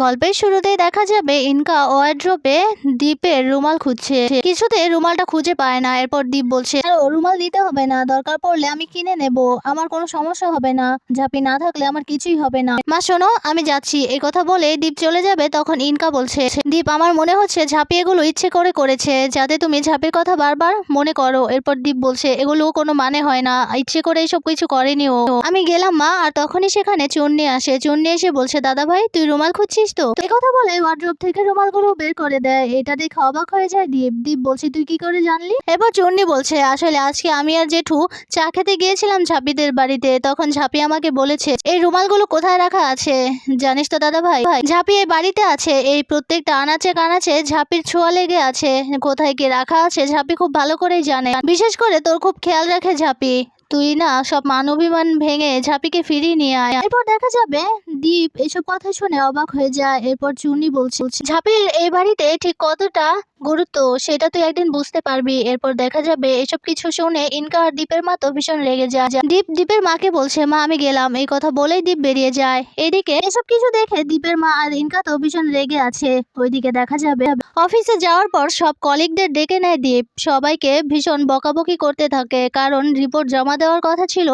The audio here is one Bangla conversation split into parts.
গল্পের শুরুতেই দেখা যাবে ইনকা ওয়ার্ড্রোপে দ্বীপের রুমাল খুঁজছে। কিছুতে রুমালটা খুঁজে পায় না, এরপর দ্বীপ বলছে রুমাল দিতে হবে না, দরকার পড়লে আমি কিনে নেব, আমার কোনো সমস্যা হবে না, ঝাঁপি না থাকলে আমার কিছুই হবে না। মা, শোনো, আমি যাচ্ছি। এই কথা বলে দ্বীপ চলে যাবে, তখন ইনকা বলছে, দ্বীপ, আমার মনে হচ্ছে ঝাঁপি এগুলো ইচ্ছে করে করেছে, যাতে তুমি ঝাঁপির কথা বারবার মনে করো। এরপর দ্বীপ বলছে, এগুলো কোনো মানে হয় না, ইচ্ছে করে এইসব কিছু করেনি ও আমি গেলাম, মা, আর তখনই সেখানে চুন্নি আসে। চুন্নি এসে বলছে দাদা ভাই তুই রুমাল খুঁজছিস? তো? এই কথা বলে ওয়ার্ড্রোব থেকে রুমালগুলো বের করে দেয়। এটা দেখে অবাক হয়ে যায়। দীপ দীপ বলছে, তুই কি করে জানলি? এবার চুন্নি বলছে, আসলে আজকে আমি আর জেঠু চা খেতে গিয়েছিলাম ঝাপিদের বাড়িতে। তখন ঝাপি আমাকে বলেছে, এই রুমালগুলো কোথায় রাখা আছে? জানিস তো দাদা ভাই, ঝাপি এই বাড়িতে আছে। এই প্রত্যেকটা আনাচে কানাচে ঝাপির ছোঁয়া লেগে আছে। কোথায় কি রাখা আছে ঝাপি খুব ভালো করেই জানে। বিশেষ করে তোর খুব খেয়াল রাখে ঝাপি। তুই না সব মানবিমান ভেঙে ঝাপিকে ফিরিয়ে নিয়ে আয়। এরপর দেখা যাবে দীপ এসব কথা শুনে অবাক হয়ে যায়। এরপর চুনি বলছে ঝাপির এই বাড়িতে ঠিক কতটা গুরুত্ব, সেটা তুই একদিন বুঝতে পারবি। এরপর দেখা যাবে এসব কিছু শুনে ইনকা আর দীপের মা তো ভীষণ রেগে যায়। দীপ, দীপের মাকে বলছে, মা, আমি গেলাম। এই কথা বলেই দীপ বেরিয়ে যায়। এদিকে এসব কিছু দেখে দীপের মা আর ইনকা তো ভীষণ রেগে আছে। ওইদিকে দেখা যাবে অফিসে যাওয়ার পর সব কলিগদের ডেকে নেয় দীপ। সবাইকে ভীষণ বকাবকি করতে থাকে, কারণ রিপোর্ট জমা দেওয়ার কথা ছিল।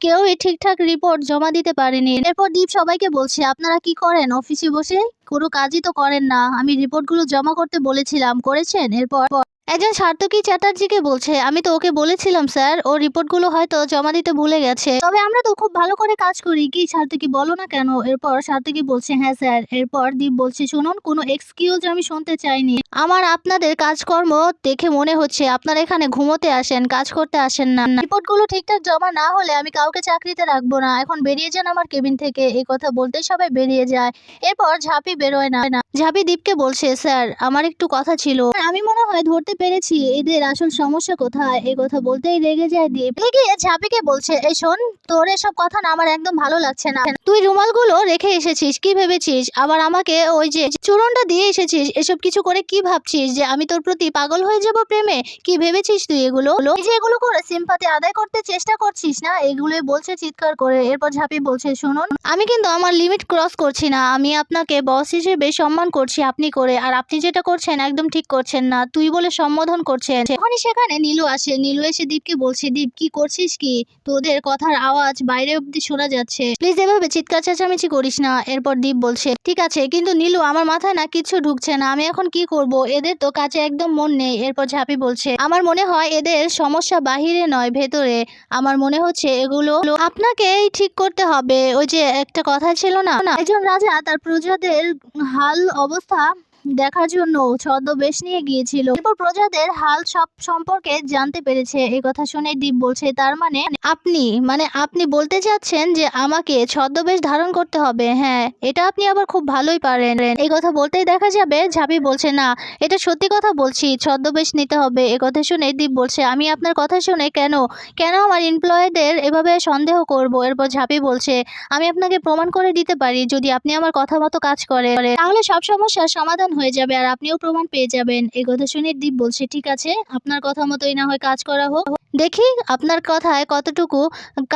কেউই ঠিকঠাক রিপোর্ট জমা দিতে পারেনি। এরপর দীপ সবাইকে বলছে, আপনারা কি করেন অফিসে বসে? কোনো কাজই তো করেন না। আমি রিপোর্টগুলো জমা করতে বলেছিলাম। করেছেন? এরপর একজন সার্থকী চ্যাটার্জিকে বলছে, আমি তো ওকে বলেছিলাম, স্যার। ও রিপোর্টগুলো হয়তো জমা দিতে ভুলে গেছে। তবে আমরা তো খুব ভালো করে কাজ করি। কি সার্থকী বলো না কেন? এরপর সার্থকী বলছে হ্যাঁ স্যার। এরপর দীপ বলছে, শুনুন, কোনো এক্সকিউজ আমি শুনতে চাইনি। আমার আপনাদের কাজকর্ম দেখে মনে হচ্ছে আপনারা এখানে ঘুমোতে আসেন, কাজ করতে আসেন না। রিপোর্টগুলো ঠিকঠাক জমা না হলে আমি কাউকে চাকরিতে রাখব না। এখন বেরিয়ে যান আমার কেবিন থেকে। এই কথা বলতে সবাই বেরিয়ে যায়। এরপর ঝাঁপি বেরোয় না। ঝাঁপি দীপকে বলছে, স্যার, আমার একটু কথা ছিল। আমি মনে হয় ধরতে পেরেছি, এদের আসল সমস্যা কোথায়? এই কথা বলতেই রেগে যায় দীপ। রেগে ঝাঁপিকে বলছে? এই শোন, তোর এসব কথা না আমার একদম ভালো লাগছে না। তুই রুমালগুলো রেখে এসেছিস, কি ভেবেছিস? আবার আমাকে ওই যে চূড়নটা দিয়ে এসেছিস, এসব কিছু করে কি ভাবছিস যে আমি তোর প্রতি পাগল হয়ে যাব প্রেমে? কি ভেবেছিস তুই এগুলো? যে এগুলো করে সিম্পাতি আদায় করতে চেষ্টা করছিস না? এগুলোই বলছে চিৎকার করে, এরপর ঝাঁপি বলছে, শুনুন, আমি কিন্তু আমার লিমিট ক্রস করছি না। আমি আপনাকে বস হিসেবে সম্মান করছি আপনি করে, আর আপনি যেটা করছেন একদম ঠিক করছেন না। তুই বলে সম্বোধন করছেন। তখনই সেখানে নীলু আসে। নীলু এসে দীপকে বলছে, দীপ, কি করছিস কি? তোদের কথার আওয়াজ বাইরে অব্দি শোনা যাচ্ছে। প্লিজ এভাবে চিৎকার চেঁচামেচি করিস না। এরপর দীপ বলছে, ঠিক আছে, কিন্তু নীলু, আমার মাথায় না কিছু ঢুকছে না। আমি এখন কি করব? এদের তো কাছে একদম মন নেই। এরপর ঝাঁপি বলছে, আমার মনে হয় এদের সমস্যা বাহিরে নয়, ভেতরে। আমার মনে হচ্ছে এগুলো আপনাকেই ঠিক করতে হবে। ওই যে একটা কথা ছিল না? একজন রাজা তার প্রজাদের হাল অবস্থা দেখার জন্য ছদ্মবেশ নিয়ে গিয়েছিল। এরপর প্রজাদের হাল সব সম্পর্কে জানতে পেরেছে। এই কথা শুনে দীপ বলছে, তার মানে আপনি মানে আপনি বলতে চাচ্ছেন যে আমাকে ছদ্মবেশ ধারণ করতে হবে। হ্যাঁ এটা আপনি আবার খুব ভালোই পারেন। এই কথা বলতেই দেখা যাবে, ঝাঁপি বলছে, না, এটা সত্যি কথা বলছি, ছদ্মবেশ নিতে হবে। এ কথা শুনে দীপ বলছে, আমি আপনার কথা শুনে কেন কেন আমার এমপ্লয়ীদের এভাবে সন্দেহ করব? এরপর ঝাঁপি বলছে, আমি আপনাকে প্রমাণ করে দিতে পারি যদি আপনি আমার কথা মতো কাজ করে তাহলে সব সমস্যার সমাধান হয়ে যাবে আর আপনিও প্রমাণ পেয়ে যাবেন। এই কথা শুনে দীপ বলছে, ঠিক আছে, আপনার কথা মতোই না হয় কাজ করা হোক। দেখি আপনার কথায় কতটুকু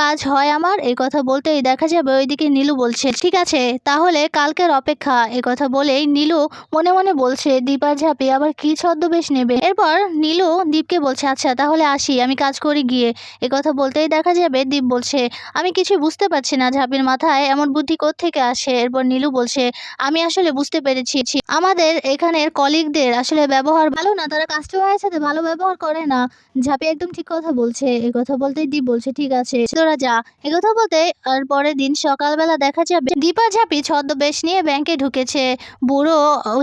কাজ হয় আমার। এই কথা বলতেই দেখা যাবে ওইদিকে নীলু বলছে, ঠিক আছে, তাহলে কালকের অপেক্ষা। এই কথা বলেই নীলু মনে মনে বলছে দীপার ঝাঁপি আবার কি ছদ্মবেশ নেবে? এরপর নীলু দীপকে বলছে আচ্ছা তাহলে আসি, আমি কাজ করি গিয়ে। এ কথা বলতেই দেখা যাবে দীপ বলছে, আমি কিছু বুঝতে পারছি না, ঝাঁপির মাথায় এমন বুদ্ধি থেকে আসে? এরপর নীলু বলছে, আমি আসলে বুঝতে পেরেছি। আমাদের এখানের কলিগদের আসলে ব্যবহার ভালো না, তারা কাস্টমারের সাথে ভালো ব্যবহার করে না। ঝাঁপি একদম ঠিক কথা বলছে, এই কথা বলতেই দীপ বলছে, ঠিক আছে, তোরা যা। এই কথা বলতে আর পরের দিন সকালবেলা দেখা যাবে, দীপা ঝাঁপি ছদ্মবেশ নিয়ে ব্যাংকে ঢুকেছে। বুড়ো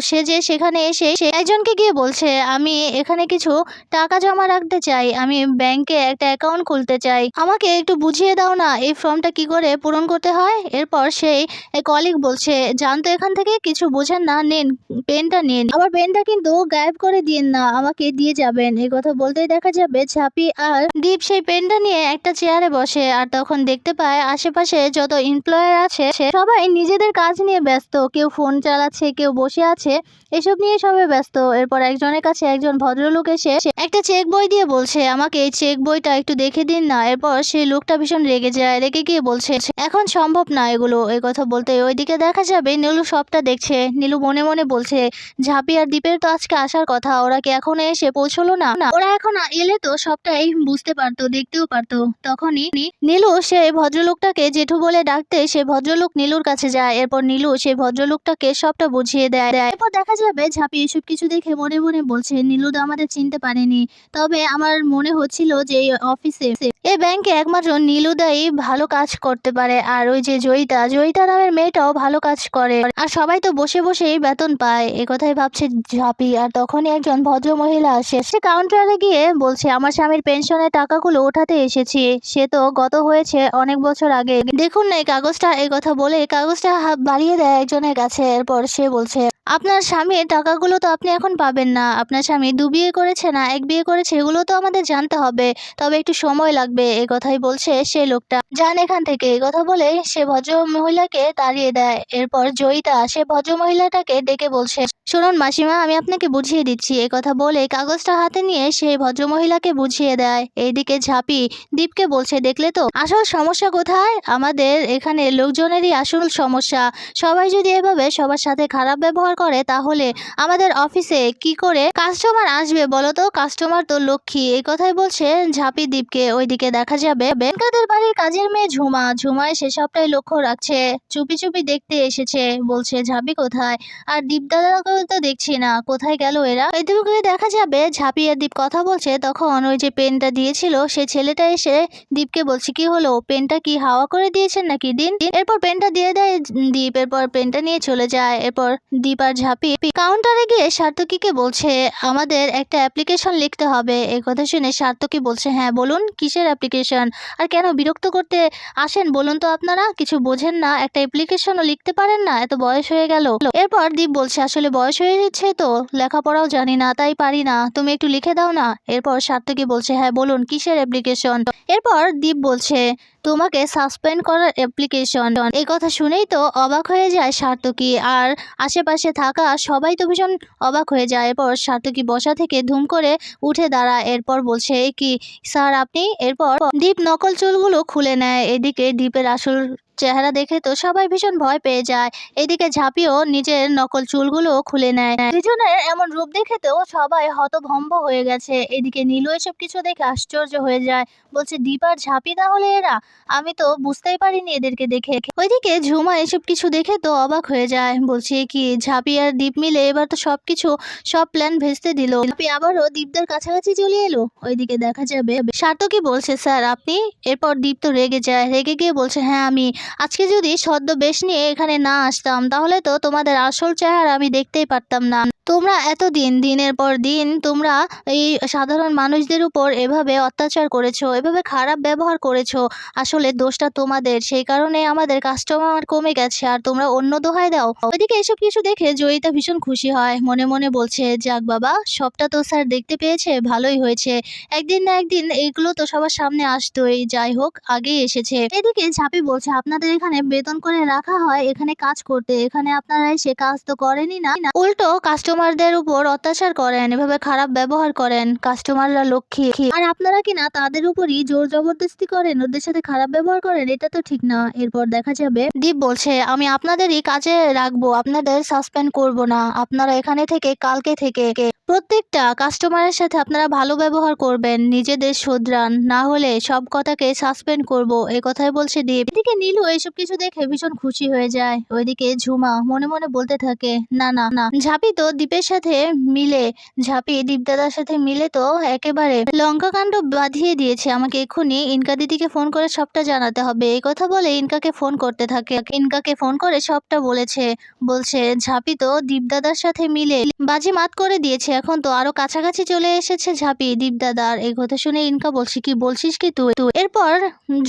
সে যে সেখানে এসে, সে একজনকে গিয়ে বলছে, আমি এখানে কিছু টাকা জমা রাখতে চাই, আমি ব্যাংকে একটা অ্যাকাউন্ট খুলতে চাই। আমাকে একটু বুঝিয়ে দাও না, এই ফর্মটা কি করে পূরণ করতে হয়? এরপর সেই কলিগ বলছে জানতো এখান থেকে কিছু বোঝেন না, নিন পেনটা নিন। আমার পেনটা কিন্তু গায়েব করে দিন না, আমাকে দিয়ে যাবেন। এই কথা বলতেই দেখা যাবে ঝাঁপি আর দীপ সেই পেনটা নিয়ে একটা চেয়ারে বসে আর তখন দেখতে পায় আশেপাশে যত এমপ্লয়ার আছে, সবাই নিজেদের কাজ নিয়ে ব্যস্ত। কেউ ফোন চালাচ্ছে, কেউ বসে আছে, এসব নিয়ে সবাই ব্যস্ত। এরপর একজনের কাছে একজন ভদ্রলোক এসে একটা চেক বই দিয়ে বলছে, আমাকে এই চেক বইটা একটু দেখে দিন না। এরপর সেই লোকটা ভীষণ রেগে যায়, রেগে গিয়ে বলছে, এখন সম্ভব না এগুলো। এই কথা বলতে ওইদিকে দেখা যাবে নীলু সবটা দেখছে। নীলু মনে মনে বলছে ঝাঁপি আর দ্বীপের তো আজকে আসার কথা, ওরা কি এখনও এসে পৌঁছলো না? ওরা এখন এলে তো সবটাই বুঝতে পারতো, দেখতেও পারতো। তখনই নীলু, সে ভদ্রলোকটাকে জেঠু বলে ডাকতে, সে ভদ্রলোক নীলুর কাছে যায়। এরপর নীলু সেই ভদ্রলোকটাকে সবটা বুঝিয়ে দেয়। দেয়। এরপর দেখা যাবে ঝাঁপি এসব কিছু দেখে মনে মনে বলছে, নীলু তো আমাদের চিনতে পারেনি। তবে আমার মনে হচ্ছিল যে এই অফিসে এই ব্যাংকে একমাত্র নীলুদাই ভালো কাজ করতে পারে। আর ওই যে জয়িতা জয়িতা নামের মেয়েটাও ভালো কাজ করে। আর সবাই তো বসে বসেই বেতন পায়। এ কথাই ভাবছে ঝাঁপি, আর তখনই একজন ভদ্র মহিলা আসে। সে কাউন্টারে গিয়ে বলছে, আমার স্বামীর পেনশনের টাকাগুলো ওঠাতে এসেছি। সে তো গত হয়েছে অনেক বছর আগে। দেখুন না, এই কাগজটা, এই কথা বলে কাগজটা বাড়িয়ে দেয় একজনের কাছে। এরপর সে বলছে আপনার স্বামীর টাকাগুলো তো আপনি এখন পাবেন না। আপনার স্বামী দু বিয়ে করেছে না, এক বিয়ে করেছে, এগুলো তো আমাদের জানতে হবে। তবে একটু সময় লাগবে এই কথাই বলছে সে লোকটা। যান এখান থেকে, এ কথা বলে সে ভদ্র মহিলাকে তাড়িয়ে দেয়। এরপর জয়িতা সে ভদ্র মহিলাটাকে ডেকে বলছে, শুনুন মাসিমা, আমি আপনাকে বুঝিয়ে দিচ্ছি। এই কথা বলে কাগজটা হাতে নিয়ে সেই ভদ্র মহিলাকে বুঝিয়ে দেয়। এইদিকে ঝাঁপি দীপকে বলছে, দেখলে তো, আসল সমস্যা কোথায়? আমাদের এখানে লোকজনেরই আসল সমস্যা। সবাই যদি এভাবে সবার সাথে খারাপ ব্যবহার করে, তাহলে আমাদের অফিসে কি করে কাস্টমার আসবে বলো তো কাস্টমার তো লক্ষ্মী, এই কথাই বলছে ঝাঁপি দ্বীপকে ওইদিকে দেখা যাবে বেনকাদের বাড়ির কাজের মেয়ে ঝুমা। ঝুমায় এসে সবটাই লক্ষ্য রাখছে। চুপি চুপি দেখতে এসেছে, বলছে, ঝাঁপি কোথায়? আর দীপ দাদাকেও তো দেখছি না। কোথায় গেল এরা? এদিকে দেখা যাবে ঝাঁপি আর দীপ কথা বলছে, তখন ওই যে পেনটা দিয়েছিল, সে ছেলেটা এসে দীপকে বলছে, কি হলো? পেনটা কি হাওয়া করে দিয়েছেন নাকি দিন। এরপর পেনটা দিয়ে দেয় দীপ, এরপর পেনটা নিয়ে চলে যায়। এরপর দীপ আর ঝাঁপি কাউন্টারে গিয়ে সার্থকীকে বলছে, আমাদের একটা অ্যাপ্লিকেশন লিখতে হবে। এই কথা শুনে সার্থকী বলছে হ্যাঁ বলুন, কিসের অ্যাপ্লিকেশন আর কেন বিরক্ত করতে আসেন? বলুন তো আপনারা, কিছু বোঝেন না, একটা অ্যাপ্লিকেশনও লিখতে পারেন না, এত বয়স হয়ে গেল। এরপর দীপ বলছে, আসলে বয়স হয়ে যাচ্ছে তো, লেখাপড়াও জানি না, তাই পারি না, তুমি একটু লিখে দাও না। এরপর সার্থকী বলছে হ্যাঁ বলুন, কিসের অ্যাপ্লিকেশন এরপর দীপ বলছে তোমাকে সাসপেন্ড করার অ্যাপ্লিকেশন এই কথা শুনেই তো অবাক হয়ে যায় সার্থকী, আর আশেপাশে থাকা সবাই তো ভীষণ অবাক হয়ে যায়। এরপর সার্থকী বসা থেকে ধুম করে উঠে দাঁড়ায়, এরপর বলছে, "এ কি, স্যার আপনি? এরপর দীপ নকল চুলগুলো খুলে নেয়। এদিকে দীপের আসল চেহারা দেখে তো সবাই ভীষণ ভয় পেয়ে যায়। এদিকে ঝাঁপিও নিজের নকল চুলগুলো খুলে নেয়। দুজনের এমন রূপ দেখে তো সবাই হতভম্ব হয়ে গেছে। এদিকে নীলু এসব কিছু দেখে আশ্চর্য হয়ে যায়। বলছে দীপ আর ঝাঁপি তাহলে এরা? আমি তো বুঝতেই পারিনি এদেরকে দেখে। ওইদিকে ঝুমা এসব কিছু দেখে তো অবাক হয়ে যায়। বলছে কি, ঝাঁপি আর দীপ মিলে এবার তো সবকিছু, সব প্ল্যান ভেস্তে দিল। ঝাঁপি আবারও দীপদের কাছাকাছি চলে এলো? ওইদিকে দেখা যাবে। সার্থকী বলছে, স্যার, আপনি? এরপর দীপ তো রেগে যায়। রেগে গিয়ে বলছে হ্যাঁ আমি আজকে যদি সদ্য বেশ নিয়ে এখানে না আসতাম, তাহলে তো তোমাদের আসল চেহারা আমি দেখতেই পারতাম না। তোমরা এতদিন দিনের পর দিন তোমরা এই সাধারণ মানুষদের উপর এভাবে অত্যাচার করেছ, এভাবে খারাপ ব্যবহার করেছ, আসলে দোষটা তোমাদের। সেই কারণে আমাদের কাস্টমার কমে গেছে আর তোমরা অন্য দোহায় দাও। ওইদিকে এসব কিছু দেখে জয়িতা ভীষণ খুশি হয়। মনে মনে বলছে, যাক বাবা, সবটা তো স্যার দেখতে পেয়েছে, ভালোই হয়েছে। একদিন না একদিন এগুলো তো সবার সামনে আসতোই। যাই হোক, আগেই এসেছে। এদিকে ঝাঁপি বলছে, আপনাদের এখানে বেতন করে রাখা হয়, এখানে কাজ করতে। এখানে আপনারা এসে কাজ তো করেনই না। উল্টো কাস্টমারদের উপর অত্যাচার করেন, এভাবে খারাপ ব্যবহার করেন কাস্টমাররা লক্ষ্মী। আর আপনারা কিনা তাদের উপরই জোর জবরদস্তি করেন, ওদের সাথে খারাপ ব্যবহার করেন, এটা তো ঠিক না। এরপর দেখা যাবে, দীপ বলছে, আমি আপনাদেরই কাজে রাখব, আপনাদের সাসপেন্ড করব না, আপনারা এখানে থেকে, কালকে থেকে প্রত্যেকটা কাস্টমারের সাথে আপনারা ভালো ব্যবহার করবেন, নিজেদের শোধরান, না হলে সব কথাকে সাসপেন্ড করব এই কথাই বলছে দীপ। এদিকে নীলু এইসব কিছু দেখে ভীষণ খুশি হয়ে যায়, ওইদিকে ঝুমা মনে মনে বলতে থাকে, না না না। ঝাঁপি তো দীপের সাথে মিলে, ঝাঁপি দীপদাদার সাথে মিলে তো একেবারে লঙ্কা কাণ্ড বাঁধিয়ে দিয়েছে। আমাকে এক্ষুনি ইনকা দিদিকে ফোন করে সবটা জানাতে হবে। এই কথা বলে ইনকাকে ফোন করতে থাকে। ইনকাকে ফোন করে সবটা বলেছে। বলছে, ঝাঁপি তো দীপদাদার সাথে মিলে বাজি মাত করে দিয়েছে। এখন তো আরও কাছাকাছি চলে এসেছে ঝাঁপি দীপ দাদার এই কথা শুনে ইনকা বলছে, কি বলছিস কি তুই? তুই এরপর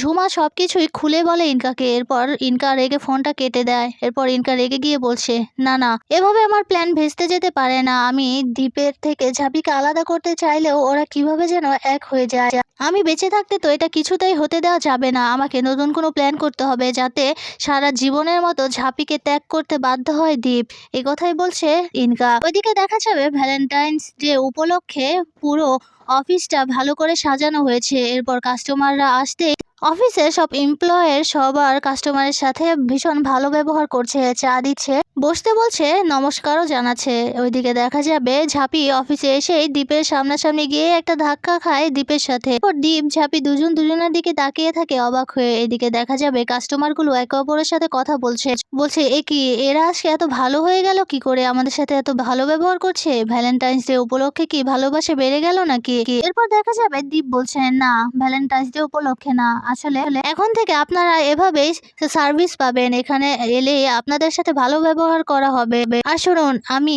ঝুমা সবকিছুই খুলে বলে ইনকাকে। এরপর ইনকা রেগে ফোনটা কেটে দেয়। এরপর ইনকা রেগে গিয়ে বলছে, না না, এভাবে আমার প্ল্যান ভেস্তে যেতে পারে না। আমি দ্বীপের থেকে ঝাঁপিকে আলাদা করতে চাইলেও ওরা কীভাবে যেন এক হয়ে যায়? আমি বেঁচে থাকতে তো এটা কিছুতেই হতে দেওয়া যাবে না। আমাকে নতুন কোনো প্ল্যান করতে হবে যাতে সারা জীবনের মতো ঝাঁপিকে ত্যাগ করতে বাধ্য হয় দ্বীপ। এ কথাই বলছে ইনকা। ওইদিকে দেখা যাবে ভ্যালেন্টাইন্স ডে উপলক্ষে পুরো অফিসটা ভালো করে সাজানো হয়েছে। এরপর কাস্টমাররা আসতে অফিসে সব এমপ্লয়ের সবার কাস্টমারের সাথে ভীষণ ভালো ব্যবহার করছে, চা দিচ্ছে। বসতে বলছে, নমস্কারও জানাচ্ছে। ওইদিকে দেখা যাবে ঝাঁপি অফিসে এসেই দ্বীপের সামনাসামনি গিয়ে একটা ধাক্কা খায় দ্বীপের সাথে। দ্বীপ ঝাঁপি দুজন দুজনের দিকে তাকিয়ে থাকে অবাক হয়ে। এদিকে দেখা যাবে কাস্টমারগুলো একে অপরের সাথে কথা বলছে। বলছে, এ কি, এরা আজকে এত ভালো হয়ে গেল? কি করে আমাদের সাথে এত ভালো ব্যবহার করছে? ভ্যালেন্টাইন্স ডে উপলক্ষে কি ভালোবাসা বেড়ে গেল নাকি? এরপর দেখা যাবে দীপ বলছে, না ভ্যালেন্টাইন্স ডে উপলক্ষে না। আসলে এখন থেকে আপনারা এভাবেই সার্ভিস পাবেন। এখানে এলে আপনাদের সাথে ভালো ব্যবহার করা হবে। আর শুনুন, আমি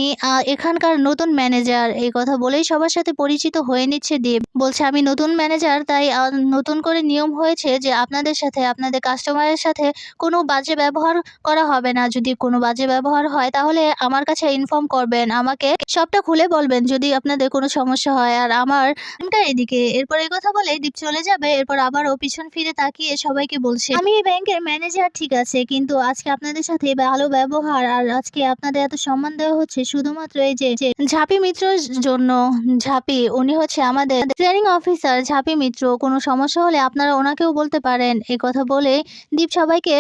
এখানকার নতুন ম্যানেজার এই কথা বলেই সবার সাথে পরিচিত হয়ে নিচ্ছে দীপ। বলছে, আমি নতুন ম্যানেজার তাই নতুন করে নিয়ম হয়েছে যে আপনাদের সাথে, আপনাদের কাস্টমারের সাথে কোনো বাজে ব্যবহার করা হবে না। যদি কোনো বাজে ব্যবহার হয়, তাহলে আমার কাছে ইনফর্ম করবেন। আমাকে সবটা খুলে বলবেন যদি আপনাদের কোনো সমস্যা হয়। আর আমার টা এদিকে। এরপর এই কথা বলে দীপ চলে যাবে। এরপর আবারও পিছন ফিরে তাকিয়ে সবাইকে বলছে, আমি এই ব্যাংকের ম্যানেজার, ঠিক আছে, কিন্তু আজকে আপনাদের সাথে ভালো ব্যবহার আর আজকে আপনাদের এত সম্মান দেওয়া হচ্ছে শুধুমাত্র এই যে ঝাঁপি মিত্রর জন্য। ঝাঁপি, উনি হচ্ছে আমাদের ট্রেনিং অফিসার। ঝাঁপি মিত্র, কোনো সমস্যা হলে আপনারা ওনাকেও বলতে পারেন। এই কথা বলে দীপ সবাইকে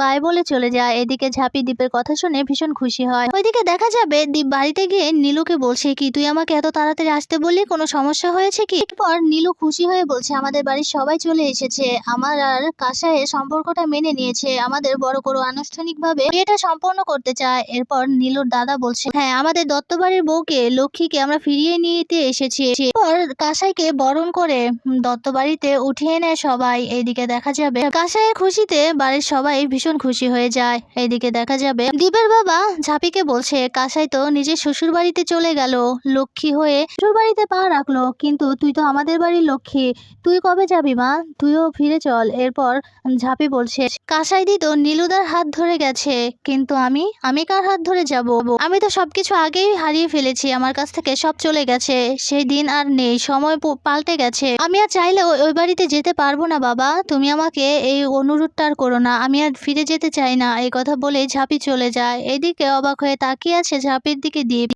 বাই বলে চলে যায়। এদিকে ঝাঁপি দীপের কথা শুনে ভীষণ খুশি হয়। ওইদিকে দেখা যাবে দীপ বাড়িতে গিয়ে নীলুকে বলছে, কি তুই আমাকে এত তাড়াতাড়ি আসতে বললি? কোনো সমস্যা হয়েছে কি? এরপর নীলু খুশি হয়ে বলছে আমাদের বাড়ির সবাই চলে এসেছে। আমার আর কাসায়ের সম্পর্কটা মেনে নিয়েছে। আমাদের বড় করে আনুষ্ঠানিকভাবে বিয়েটা সম্পন্ন করতে চায়। এরপর নীলুর দাদা বলছে হ্যাঁ আমাদের দত্তবাড়ির বউকে লক্ষ্মীকে আমরা ফিরিয়ে নিতে এসেছি। এরপর কাসাইকে বরণ করে উম, দত্তবাড়িতে উঠিয়ে নেয় সবাই। এইদিকে দেখা যাবে কাসাইয়ের খুশিতে বাড়ির সবাই ভীষণ খুশি হয়ে যায়। এইদিকে দেখা যাবে দীপের বাবা ঝাঁপিকে বলছে কাসাই তো নিজের শ্বশুর বাড়িতে চলে গেল। লক্ষ্মী হয়ে শ্বশুর বাড়িতে পা রাখল। কিন্তু তুই তো আমাদের বাড়ির লক্ষ্মী। তুই কবে যাবি মা? তুইও ফিরে চল। এরপর ঝাঁপি বলছে, কাসাইদি তো নীলুদার হাত ধরে গেছে। কিন্তু আমি? আমি কার হাত ধরে যাব? আমি তো সবকিছু আগেই হারিয়ে ফেলেছি। আমার কাছ থেকে সব চলে গেছে। সেই দিন আর নেই। সময় পাল্টে গেছে। আমি আর চাইলেও ওই বাড়িতে যেতে পারব না বাবা। তুমি আমাকে এই অনুরোধটা আর করো না। আমি আর ফিরে যেতে চাই না। এই কথা বলে ঝাঁপি চলে যায়। এদিকে অবাক হয়ে তাকিয়ে আছে ঝাঁপির দিকে দ্বীপ